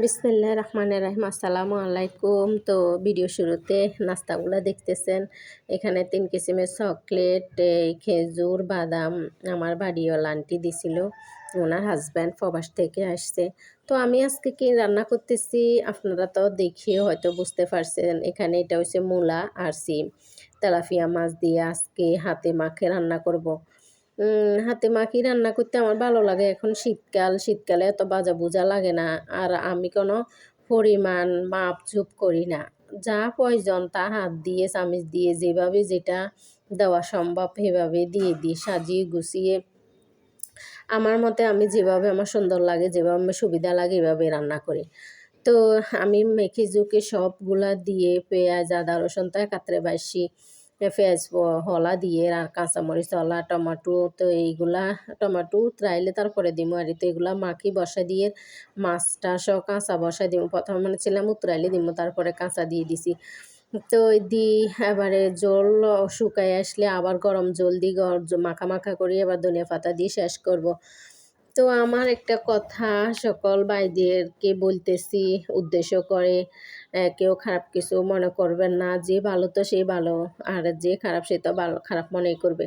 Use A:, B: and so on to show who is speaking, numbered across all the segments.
A: বিসমিল্লাহ রহমানের রহিম। আসসালামু আলাইকুম। তো ভিডিও শুরুতে নাস্তাগুলো দেখতেছেন। এখানে তিন কিসিমের চকলেট খেজুর, বাদাম আমার বাড়িওয়ালা আন্টি দিছিল। ওনার হাজব্যান্ড প্রবাস থেকে আসছে। তো আমি আজকে কি রান্না করতেছি আপনারা তো দেখিয়ে হয়তো বুঝতে পারছেন। এখানে এটা হচ্ছে মূলা আর সিম। তেলাপিয়া মাছ দিয়ে আজকে হাতে মাখে রান্না করব। হাতে মাখি রান্না করতে আমার ভালো লাগে। এখন শীতকাল, শীতকালে এত বাজা বুজা লাগে না। আর আমি কোনো পরিমাণ মাপ ঝুপ করি না। যা প্রয়োজন তা হাত দিয়ে, চামিচ দিয়ে, যেভাবে যেটা দেওয়া সম্ভব সেভাবে দিয়ে দিই, সাজিয়ে গুছিয়ে। আমার মতে আমি যেভাবে আমার সুন্দর লাগে, যেভাবে আমার সুবিধা লাগে, এভাবে রান্না করি। তো আমি মেখে ঝুঁকে সবগুলা দিয়ে পেঁয়াজ, আদা, রসুন তো একাত্রে বাসি। পেঁয়াজ হলা দিয়ে আর কাঁচামরিচ, হলা, টমাটো, তো এইগুলা, টমাটো ত্রাইলে তারপরে দিমু। আর তো এগুলা মাখি বসা দিয়ে মাছটা সব কাঁচা বসা দিমু। প্রথমে মানে ছিলাম উতরাইলে দিমু, তারপরে কাঁচা দিয়ে দিছি। তো দি এবারে জল শুকাই আসলে আবার গরম জল দিয়ে মাখা মাখা করি, এবার ধনিয়া পাতা দিয়ে শেষ করব। তো আমার একটা কথা সকল ভাইদেরকে বলতেছি, উদ্দেশ্য করে কেউ খারাপ কিছু মনে করবেন না, যে ভালো তো সে ভালো, আর যে খারাপ সে তো ভালো, খারাপ মনেই করবে।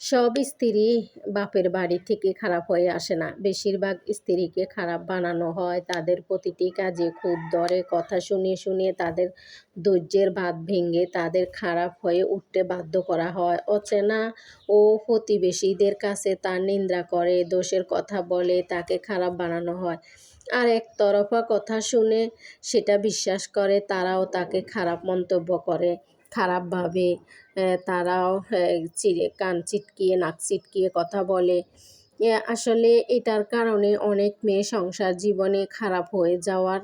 A: সব স্ত্রী বাপের বাড়ি থেকে খারাপ হয়ে আসে না। বেশিরভাগ স্ত্রীকে খারাপ বানানো হয় তাদের প্রতিটি কাজে। খুব দরে কথা শুনিয়ে শুনিয়ে তাদের ধৈর্যের বাদ ভেঙে তাদের খারাপ হয়ে উঠতে বাধ্য করা হয়। অচেনা ও প্রতিবেশীদের কাছে তার নিন্দা করে, দোষের কথা বলে তাকে খারাপ বানানো হয়। আর একতরফা কথা শুনে সেটা বিশ্বাস করে, তারাও তাকে খারাপ মন্তব্য করে। খারাপভাবে তারাও চিড়ে, কান চিটকিয়ে নাক চিটকিয়ে কথা বলে। আসলে এটার কারণে অনেক মেয়ে সংসার জীবনে খারাপ হয়ে যাওয়ার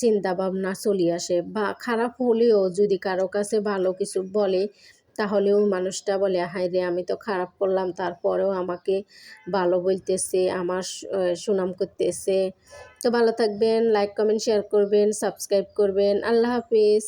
A: চিন্তা ভাবনা চলে আসে বা খারাপ হলেও যদি কারও কাছে ভালো কিছু বলে, তাহলেও মানুষটা বলে, হায় রে, আমি তো খারাপ করলাম, তারপরেও আমাকে ভালো বলতেছে, আমার সুনাম করতেছে। তো ভালো থাকবেন লাইক কমেন্ট শেয়ার করবেন সাবস্ক্রাইব করবেন। আল্লাহ হাফিজ।